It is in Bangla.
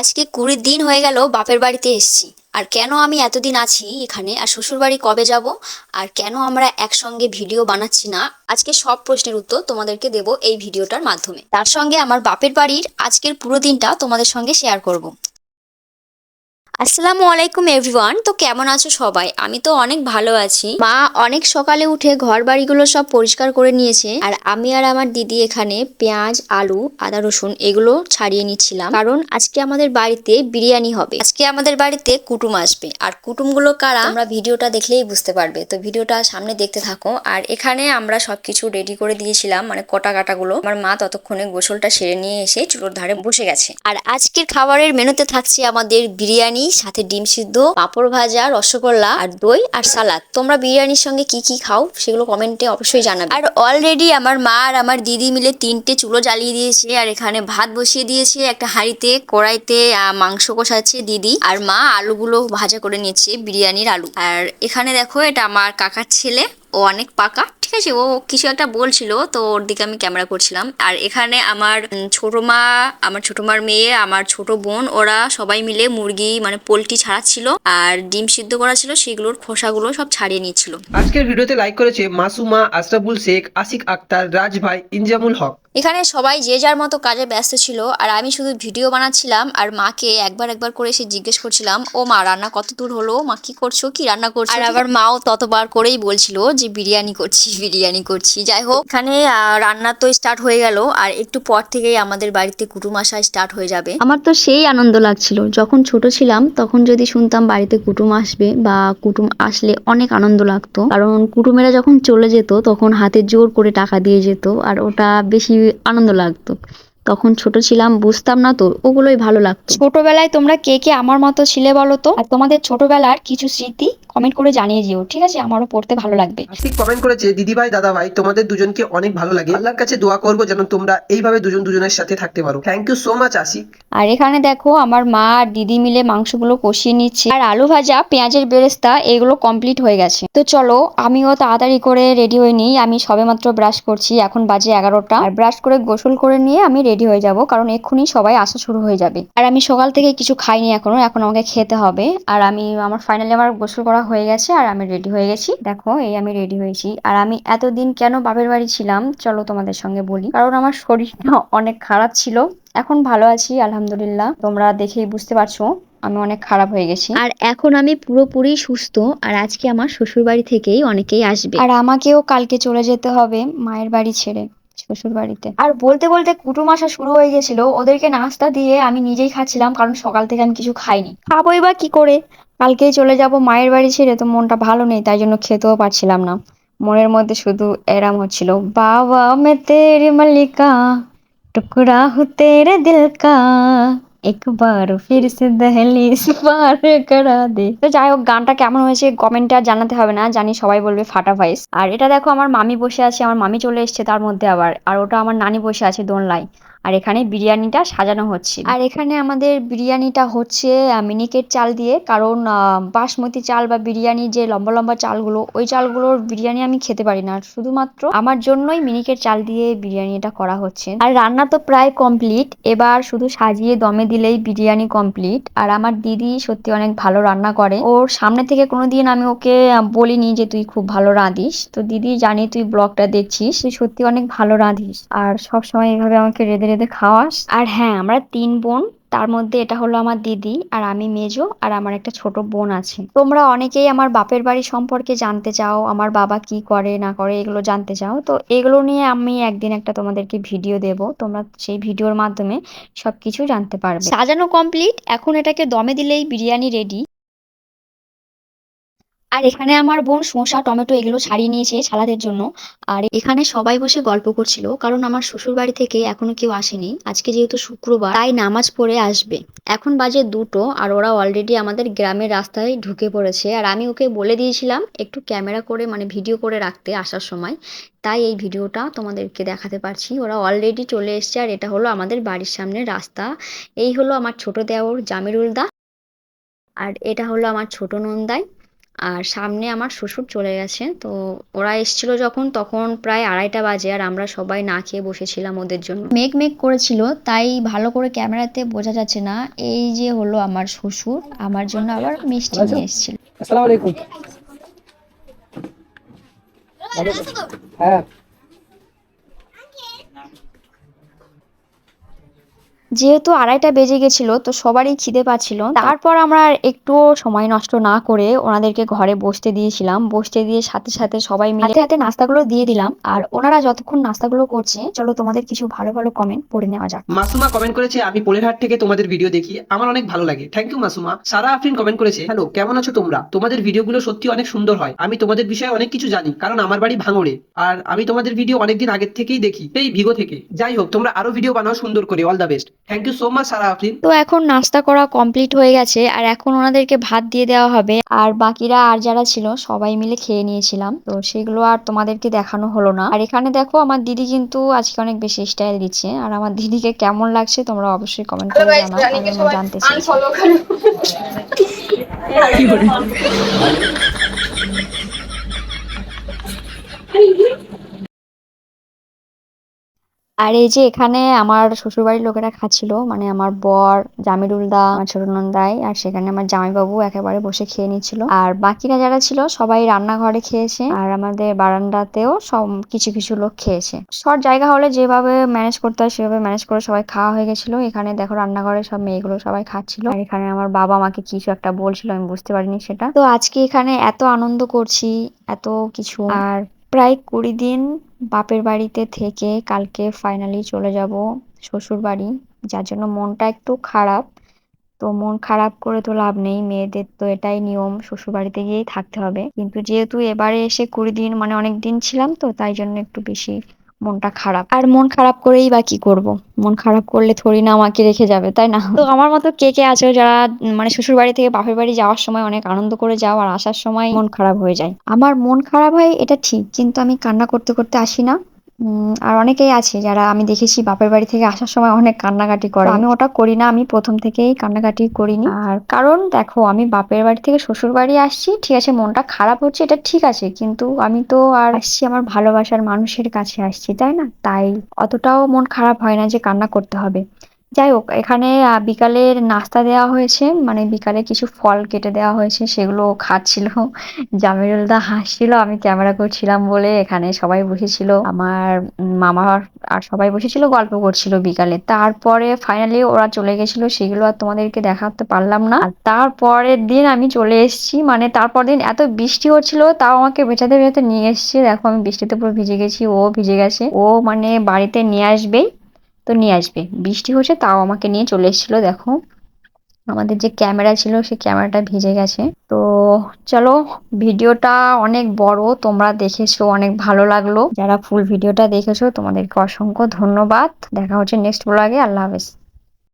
আজকে কুড়ি দিন হয়ে গেল, বাপের বাড়িতে এসছি। আর কেন আমি এতদিন আছি এখানে? আর শ্বশুর বাড়ি কবে যাব? আর কেন আমরা একসঙ্গে ভিডিও বানাচ্ছি না? আজকে সব প্রশ্নের উত্তর তোমাদেরকে দেব এই ভিডিওটার মাধ্যমে। তার সঙ্গে আমার বাপের বাড়ির আজকের পুরো দিনটা তোমাদের সঙ্গে শেয়ার করব। আসসালামু আলাইকুম এভরিওয়ান। তো কেমন আছো সবাই? আমি তো অনেক ভালো আছি। মা অনেক সকালে উঠে ঘর বাড়িগুলো সব পরিষ্কার করে নিয়েছে। আর আমি আর আমার দিদি এখানে পেঁয়াজ, আলু, আদা, রসুন এগুলো ছাড়িয়ে নিচ্ছিলাম। কারণ আজকে আমাদের বাড়িতে বিরিয়ানি হবে। আজকে আমাদের বাড়িতে কুটুম আসবে। আর কুটুমগুলো কারা? আমরা ভিডিওটা দেখলেই বুঝতে পারবে। তো ভিডিওটা সামনে দেখতে থাকো। আর এখানে আমরা সবকিছু রেডি করে দিয়েছিলাম মানে কটা কাটাগুলো। আমার মা ততক্ষণে গোসলটা সেরে নিয়ে এসে চুলোর ধারে বসে গেছে। আর আজকের খাবারের মেনুতে থাকছে আমাদের বিরিয়ানি সাথে ডিম সিদ্ধ, পাঁপড় ভাজা, রসগোল্লা আর দই আর সালাদ। তোমরা বিরিয়ানির সঙ্গে কি কি খাও সেগুলো কমেন্টে অবশ্যই জানাবে। আর অলরেডি আমার মা আর আমার দিদি মিলে তিনটে চুলো জ্বালিয়ে দিয়েছে আর এখানে ভাত বসিয়ে দিয়েছে, একটা হাঁড়িতে, কড়াইতে মাংস কষাচ্ছে দিদি আর মা আলুগুলো ভাজা করে নিয়েছে বিরিয়ানির আলু। আর এখানে দেখো এটা আমার কাকার ছেলে। ও অনেক পাকা। ঠিক আছে ও কিছু একটা বলছিল তো ওর দিকে আমি ক্যামেরা করছিলাম। আর এখানে আমার ছোট মা আমার ছোট মার মেয়ে আমার ছোট বোন ওরা সবাই মিলে মুরগি মানে পোলট্রি ছাড়াচ্ছিল আর ডিম সিদ্ধ করা ছিল সেগুলোর খোসাগুলো সব ছাড়িয়ে নিচ্ছিল। আজকের ভিডিওতে লাইক করেছে মাসুমা আশরাফুল শেখ আশিক আক্তার রাজ ভাই ইনজামুল হক। এখানে সবাই যে যার মতো কাজে ব্যস্ত ছিল আর আমি শুধু ভিডিও বানাচ্ছিলাম আর মাকে একবার একবার করে এসে জিজ্ঞেস করছিলাম ও মা রান্না কত দূর হলো? মা কি করছ? কি রান্না করছ? আর আবার মাও ততবার করেই বলছিল যে বিরিয়ানি করছি বিরিয়ানি করছি। যাই হোক এখানে রান্না তো স্টার্ট হয়ে গেল আর একটু পর থেকেই আমাদের বাড়িতে কুটুম আসা স্টার্ট হয়ে যাবে। আমার তো সেই আনন্দ লাগছিল যখন ছোট ছিলাম তখন যদি শুনতাম বাড়িতে কুটুম আসবে বা কুটুম আসলে অনেক আনন্দ লাগতো। কারণ কুটুমেরা যখন চলে যেত তখন হাতে জোর করে টাকা দিয়ে যেত আর ওটা বেশি আনন্দ লাগতো। তখন ছোট ছিলাম বুঝতাম না তো ওগুলোই ভালো লাগতো। ছোটবেলায় তোমরা কে কে আমার মতো ছিলে বলো তো? আর তোমাদের ছোটবেলার কিছু স্মৃতি? কমেন্ট করে জানিয়ে দিও ঠিক আছে? আমারও পড়তে ভালো লাগবে। আশিক কমেন্ট করেছে দিদি ভাই দাদা ভাই তোমাদের দুজনকে অনেক ভালো লাগে। আল্লাহর কাছে দোয়া করব যেন তোমরা এইভাবে দুজন দুজনের সাথে থাকতে পারো। Thank you so much Ashik. আর এখানে দেখো আমার মা আর দিদি মিলে মাংসগুলো কষিয়ে নিচ্ছে। আর আলু ভাজা পেঁয়াজের বেরেস্তা এগুলো কমপ্লিট হয়ে গেছে। তো চলো আমিও তাড়াতাড়ি করে রেডি হয়ে নিই। আমি সবেমাত্র ব্রাশ করছি এখন বাজে এগারোটা। আর ব্রাশ করে গোসল করে নিয়ে আমি রেডি হয়ে যাব কারণ এক্ষুনি সবাই আসা শুরু হয়ে যাবে। আর আমি সকাল থেকে কিছু খাইনি এখনও এখন আমাকে খেতে হবে। আর আমি আমার ফাইনালি আমার গোসল করা হয়ে গেছে আর আমি রেডি হয়ে গেছি। দেখো এই আমি রেডি হয়েছি। আর আমি এতদিন কেন বাপের বাড়ি ছিলাম চলো তোমাদের সঙ্গে বলি। কারণ আমার শরীরটা অনেক খারাপ ছিল। এখন ভালো আছি আলহামদুলিল্লাহ। তোমরা দেখেই বুঝতে পারছ আমি অনেক খারাপ হয়ে গেছি। আর এখন আমি পুরোপুরি সুস্থ আর আজকে আমার শ্বশুর বাড়ি থেকেই অনেকেই আসবে। আর আমাকেও কালকে চলে যেতে হবে মায়ের বাড়ি ছেড়ে। শ্বশুর বাড়িতে আর বলতে বলতে কুটুম আসা শুরু হয়ে গেছিল। ওদেরকে নাস্তা দিয়ে আমি নিজেই খাচ্ছিলাম, কারণ সকাল থেকে আমি কিছু খাইনি। খাবোই বা কি করে? কালকেই চলে যাব মায়ের বাড়ি ছেড়ে, তো মনটা ভালো নেই, তাই জন্য খেতেও পারছিলাম না। মনের মধ্যে শুধু এরাম হচ্ছিল, বাবা মে তেরি মালিকা, টুকরা হু তেরে দিল কা। এক বার ফির সে দহলিস পার করা দে। তো যাই হোক, গানটা কেমন হয়েছে কমেন্টে আর জানাতে হবে না, জানি সবাই বলবে ফাটা ভয়েস। আর এটা দেখো, আমার মামি বসে আছে, আমার মামি চলে এসেছে তার মধ্যে আবার। আর ওটা আমার নানি বসে আছে দোনলায় আর এখানে বিরিয়ানিটা সাজানো হচ্ছে। আর এখানে আমাদের বিরিয়ানিটা হচ্ছে মিনিকেট চাল দিয়ে, কারণ বাসমতি চাল বা বিরিয়ানি যে লম্বা লম্বা চালগুলো, ওই চালগুলোর বিরিয়ানি আমি খেতে পারি না। শুধুমাত্র আমার জন্যই মিনিকেট চাল দিয়ে বিরিয়ানিটা করা হচ্ছে। আর রান্না তো প্রায় কমপ্লিট। এবার শুধু সাজিয়ে দমে দিলেই বিরিয়ানি কমপ্লিট। আর আমার দিদি সত্যি অনেক ভালো রান্না করে। ওর সামনে থেকে কোনোদিন আমি ওকে বলিনি যে তুই খুব ভালো রাঁধিস। তো দিদি জানি তুই ব্লগটা দেখছিস। তুই সত্যি অনেক ভালো রাঁধিস। আর সবসময় এভাবে আমাকে রেঁধে রেঁধে খাওয়াস। আর হ্যাঁ আমরা তিন বোন তার মধ্যে এটা হলো আমার দিদি আর আমি মেজো আর আমার একটা ছোট বোন আছে। তোমরা অনেকেই আমার বাপের বাড়ি সম্পর্কে জানতে চাও আমার বাবা কি করে না করে এগুলো জানতে চাও। তো এগুলো নিয়ে আমি একদিন একটা তোমাদেরকে ভিডিও দেব তোমরা সেই ভিডিওর মাধ্যমে সবকিছু জানতে পারবে। সাজানো কমপ্লিট এখন এটাকে দমে দিলেই বিরিয়ানি রেডি আর এখানে আমার বোন শসা, টমেটো এগুলো ছাড়িয়ে নিয়েছে সালাদের জন্য। আর এখানে সবাই বসে গল্প করছিল, কারণ আমার শ্বশুর বাড়ি থেকে এখনও কেউ আসেনি। আজকে যেহেতু শুক্রবার, তাই নামাজ পড়ে আসবে। এখন বাজে দুটো আর ওরা অলরেডি আমাদের গ্রামের রাস্তায় ঢুকে পড়েছে। আর আমি ওকে বলে দিয়েছিলাম একটু ক্যামেরা করে মানে ভিডিও করে রাখতে আসার সময়। তাই এই ভিডিওটা তোমাদেরকে দেখাতে পারছি। ওরা অলরেডি চলে এসছে আর এটা হলো আমাদের বাড়ির সামনের রাস্তা। এই হলো আমার ছোট দেওর জামিরুল দা। আর এটা হলো আমার ছোট নন্দাই। আর সামনে আমার শ্বশুর চলে গেছে। তো ওরা এসছিল যখন তখন প্রায় আড়াইটা বাজে আর আমরা সবাই না খেয়ে বসেছিলাম ওদের জন্য। মেঘ মেঘ করেছিল তাই ভালো করে ক্যামেরাতে বোঝা যাচ্ছে না এই যে হলো আমার শ্বশুর আমার জন্য আবার মিষ্টি নিয়ে এসেছিল। আসসালামু আলাইকুম। হ্যাঁ। যেহেতু আড়াইটা বেজে গেছিল, তো সবারই খিদে পাচ্ছিল। তারপর আমরা আর একটুও সময় নষ্ট না করে ওনাদেরকে ঘরে বসতে দিয়েছিলাম। বসতে দিয়ে সাথে সাথে সবাই মিলে হাতে নাস্তাগুলো দিয়ে দিলাম। আর ওনারা যতক্ষণ নাস্তাগুলো করছে, চলো তোমাদের কিছু ভালো ভালো কমেন্ট পড়ে নেওয়া যাক। মাসুমা কমেন্ট করেছে, আমি পোলেরহাট থেকে তোমাদের ভিডিও দেখি। আমার অনেক ভালো লাগে। Thank you Masuma. Sara Afrin comment করেছে হ্যালো কেমন আছো তোমরা? তোমাদের ভিডিওগুলো সত্যি অনেক সুন্দর হয়। আমি তোমাদের বিষয়ে অনেক কিছু জানি, কারণ আমার বাড়ি ভাঙড়ে। আর আমি তোমাদের ভিডিও অনেকদিন আগের থেকেই দেখি, এই ভিগো থেকে। যাই হোক, তোমরা আরও ভিডিও বানাও সুন্দর করে। All the best thank you so much Sara Afrin তো এখন নাস্তা করা কমপ্লিট হয়ে গেছে আর এখন ওনাদেরকে ভাত দিয়ে দেওয়া হবে। আর বাকিরা আর যারা ছিল সবাই মিলে খেয়ে নিয়েছিলাম। তো সেগুলো আর তোমাদেরকে দেখানো হলো না। আর এখানে দেখো আমার দিদি কিন্তু আজকে অনেক বেশি স্টাইল দিচ্ছে। আর আমার দিদিকে কেমন লাগছে তোমরা অবশ্যই কমেন্ট করে জানাও। জানতে চাই আর এই যে এখানে আমার শ্বশুরবাড়ির লোকেরা খাচ্ছিল মানে আমার বর জামিরুলদা আমার ছোট নন্দাই, আর সেখানে আমার জামাইবাবু একেবারে বসে খেয়ে নিচ্ছিল। আর বাকিরা যারা ছিল, সবাই রান্নাঘরে খেয়েছে, আর আমাদের বারান্দাতেও সব কিছু কিছু লোক খেয়েছে। শর্ট জায়গা হলে যেভাবে ম্যানেজ করতে হয়, সেভাবে ম্যানেজ করে সবাই খাওয়া হয়ে গেছিল। এখানে দেখো রান্নাঘরে সব মেয়েগুলো সবাই খাচ্ছিল। আর এখানে আমার বাবা আমাকে কিছু একটা বলছিল, আমি বুঝতে পারিনি সেটা। তো আজকে এখানে এত আনন্দ করছি, এত কিছু। আর প্রায় কুড়ি দিন বাপের বাড়িতে থেকে কালকে ফাইনালি চলে যাব শ্বশুর বাড়ি। যার জন্য মনটা একটু খারাপ। তো মন খারাপ করে তো লাভ নেই, মেয়েদের তো এটাই নিয়ম, শ্বশুর বাড়িতে গিয়েই থাকতে হবে। কিন্তু যেহেতু এবারে এসে কুড়ি দিন মানে অনেক দিন ছিলাম তো, তাই জন্য একটু বেশি মনটা খারাপ। আর মন খারাপ করেই বা কি করব? মন খারাপ করলে থরি না আমাকে রেখে যাবে, তাই না? তো আমার মতো কে কে আছে যারা মানে শ্বশুর বাড়ি থেকে বাপের বাড়ি যাওয়ার সময় অনেক আনন্দ করে যাও আর আসার সময় মন খারাপ হয়ে যায়? আমার মন খারাপ হয় এটা ঠিক, কিন্তু আমি কান্না করতে করতে আসি না। আর অনেকেই আছে যারা আমি দেখেছি বাপের বাড়ি থেকে আসার সময় অনেক কান্নাকাটি করে। আমি ওটা করি না আমি প্রথম থেকেই কান্নাকাটি করিনি। আর কারণ দেখো আমি বাপের বাড়ি থেকে শ্বশুর বাড়ি আসছি ঠিক আছে মনটা খারাপ হচ্ছে এটা ঠিক আছে কিন্তু আমি তো আর আসছি আমার ভালোবাসার মানুষের কাছে আসছি তাই না? তাই অতটাও মন খারাপ হয় না যে কান্না করতে হবে। যাই হোক এখানে বিকালের নাস্তা দেওয়া হয়েছে। মানে বিকালে কিছু ফল কেটে দেওয়া হয়েছে, সেগুলো খাচ্ছিল। জামিরুলদা হাসছিল, আমি ক্যামেরা করছিলাম বলে এখানে সবাই বসেছিল। আমার মামা আর সবাই বসেছিল, গল্প করছিল বিকালে। তারপরে ফাইনালি ওরা চলে গেছিল, সেগুলো আর তোমাদেরকে দেখাতে পারলাম না। তারপরের দিন আমি চলে এসেছি মানে তারপর দিন এত বৃষ্টি হচ্ছিল, তাও আমাকে বেঁচাতে বেঁচাতে নিয়ে এসেছে। দেখো, আমি বৃষ্টিতে পুরো ভিজে গেছি, ও ভিজে গেছে। ও মানে বাড়িতে নিয়ে আসবেই। তো নিয়ে আসবে। বৃষ্টি হচ্ছে তাও আমাকে নিয়ে চলে এসেছিল, দেখো। আমাদের যে ক্যামেরা ছিল, সেই ক্যামেরাটা ভিজে গেছে। তো চলো, ভিডিওটা অনেক বড়, তোমরা দেখেছ, অনেক ভালো লাগল। যারা ফুল ভিডিওটা দেখেছ, তোমাদেরকে অসংখ্য ধন্যবাদ। দেখা হচ্ছে নেক্সট ব্লগে আল্লাহ হাফেজ।